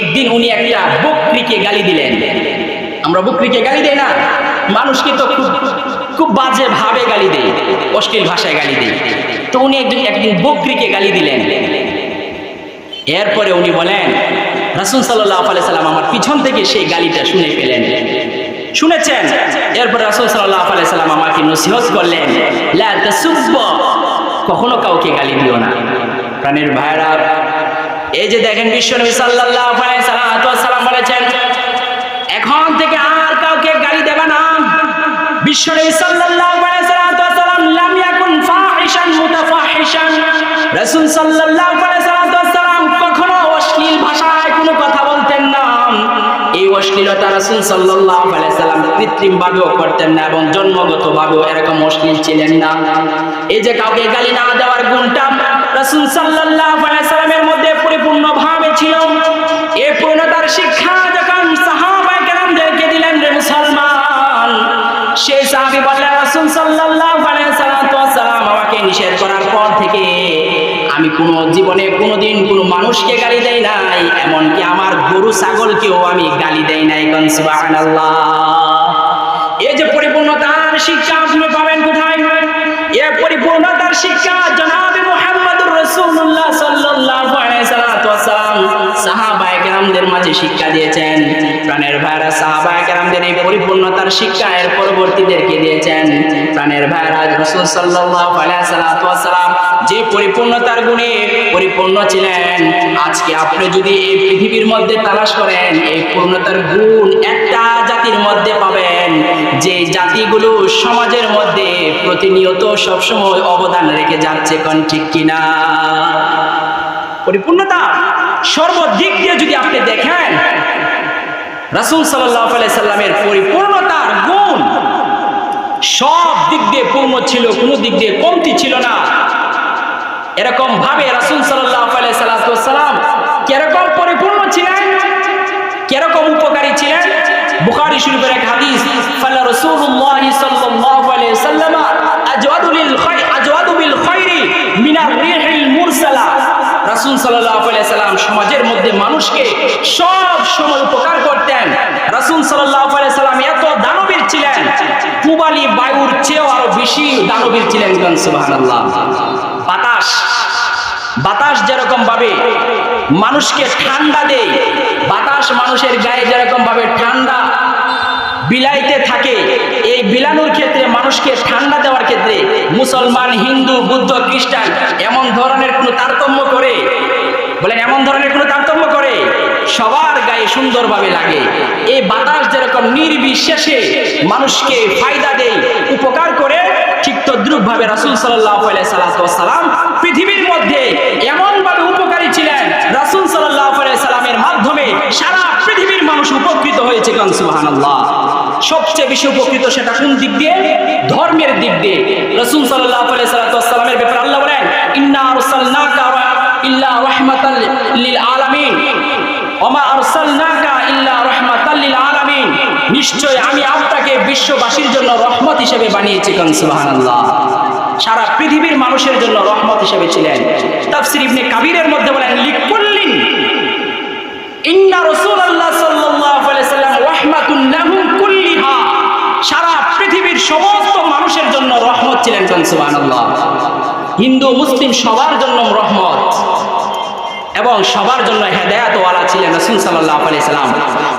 একদিন উনি একটা বকরিকে গালি দিলেন। আমরা বকরিকে গালি দেই না, মানুষকে তো খুব খুব বাজে ভাবে গালি দেই, অশ্লীল ভাষায় গালি দেই। তো উনি একদিন একদিন বকরিকে গালি দিলেন। এরপরে উনি বলেন, রাসুল সাল্লাহ আলাই সাল্লাম আমার পিছন থেকে সেই গালিটা শুনে পেলেন শুনেছেন? এরপর রাসুল সাল্লাহ আলাই সাল্লাম আমাকে নসিহত করলেন কখনো কাউকে গালি দিও না। প্রাণের ভাইরা এই যে দেখেন বিশ্ব বিশ্বনবী সাল্লাল্লাহু আলাইহি সাল্লাম বলেছেন, এখন থেকে আর কাউকে গালি দেবে না। বিশ্বনবী সাল্লাল্লাহু আলাইহি সাল্লাম লাম ইয়াকুন ফাহিশান মুতাফাহিশান। রাসূল সাল্লাল্লাহু আলাইহি সাল্লাম কখনো অশ্লীল ভাষায় কোনো কথা বলতেন না। এই অশ্লীলতা রাসূল সাল্লাল্লাহু আলাইহি সাল্লাম কৃত্রিম ভাবেও করতেন না এবং জন্মগত ভাবেও এরকম অশ্লীল ছিলেন না। এই যে কাউকে গালি না দেওয়ার গুণটা রাসূল সাল্লাল্লাহু আলাইহি সাল্লামের মধ্যে ছিল। পূর্ণতার শিক্ষা যখন সাহাবায়ে কেরামদেরকে দিলেন রে মুসলমান, সেই সাহাবী সাল্লাল্লাহু আলাইহি সাল্লাম আমাকে নিষেধ করার পর থেকে আমি কোনো জীবনে কোনোদিন কোনো মানুষকে গালি দেই নাই, এমনকি আমার গরু ছাগলকেও আমি গালি দেই নাই সুবহানাল্লাহ। এই যে পরিপূর্ণতার শিক্ষা আপনি পাবেন কোথায়? কেরামদের মাঝে শিক্ষা দিয়েছেন। প্রাণের ভাইরা সাহাবায়ে কেরামদের এই পরিপূর্ণতার শিক্ষা এর পরবর্তীদেরকে দিয়েছেন। প্রাণের ভাইরা রাসূল সাল্লাল্লাহু আলাইহি সাল্লাম যে পরিপূর্ণতার গুণে পরিপূর্ণ ছিলেন, আজকে আপনি যদি এই পৃথিবীর মধ্যে তালাশ করেন, এই পূর্ণতার গুণ একটা জাতির মধ্যে পাবেন। যে জাতিগুলো সমাজের মধ্যে প্রতিনিয়ত সবসময় অবদান রেখে যাচ্ছে, কোন ঠিক কিনা? পরিপূর্ণতা সর্বদিক দিয়ে যদি আপনি দেখেন, রাসূল সাল্লামের পরিপূর্ণতার গুণ সব দিক দিয়ে পূর্ণ ছিল, কোনো দিক দিয়ে কমতি ছিল না। এরকম ভাবে রাসূল সাল্লাম কীরকম পরিপূর্ণ ছিলেন? কীরকম উপকারী ছিলেন? বুখারী শরীফের এক হাদিস, ফালা রাসূলুল্লাহ সাল্লাল্লাহু আলাইহি সাল্লাম সাল্লাম সমাজের মধ্যে মানুষকে সব সময় উপকার করতেন। রাসূল সাল্লাম এত দানবীর ছিলেন। পূবালি বায়ুর চেয়েও আরও বেশি দানবীর ছিলেন বাতাস বাতাস যেরকম ভাবে মানুষকে ঠান্ডা দেয়, বাতাস মানুষের গায়ে যেরকম ভাবে ঠান্ডা বিলাইতে থাকে, এই বিলানোর ক্ষেত্রে মানুষকে ঠান্ডা দেওয়ার ক্ষেত্রে মুসলমান, হিন্দু, বুদ্ধ, খ্রিস্টান এমন ধরনের কোনো তারতম্য করে বলেন, এমন ধরনের কোনো তারতম্য করে? সবার গায়ে সুন্দরভাবে লাগে। এই বাতাস যেরকম নির্বিশেষে মানুষকে ফায়দা দেয়, উপকার করে, ঠিক তদ্রুপ ভাবে রাসুল সাল্লাম পৃথিবীর মধ্যে এমন ভাবে উপকারী ছিলেন, রাসুল সাল্লামের মাধ্যমে সারা পৃথিবীর মানুষ উপকৃত হয়েছে কান? সবচেয়ে বেশি উপকৃত সেটা কোন দিক দিয়ে? ধর্মের দিক দিয়ে। রসুল সাল্লাহ সাল্লামের লিল আলামিন ওমা আরসালনাকা ইল্লা রাহমাতাল লিল আলামিন নিশ্চয় আমি আপনাকে বিশ্ববাসীর জন্য রহমত হিসেবে বানিয়েছি কান সুবহানাল্লাহ। সারা পৃথিবীর মানুষের জন্য রহমত হিসেবে ছিলেন। তাফসির ইবনে কাবিরের মধ্যে বলেন, লিকুল্লিন। ইন্না রাসূলুল্লাহ সাল্লাল্লাহু আলাইহি সাল্লাম রাহমাতুন লাহুম কুল্লিহা। সারা পৃথিবীর সমস্ত মানুষের জন্য রহমত ছিলেন কান সুবহানাল্লাহ। হিন্দু, মুসলিম সবার জন্য রহমত। এবং সবার জন্য হেদায়াতওয়ালা ছিলেন রসুল সাল্লাহ আলাইহি সাল্লাম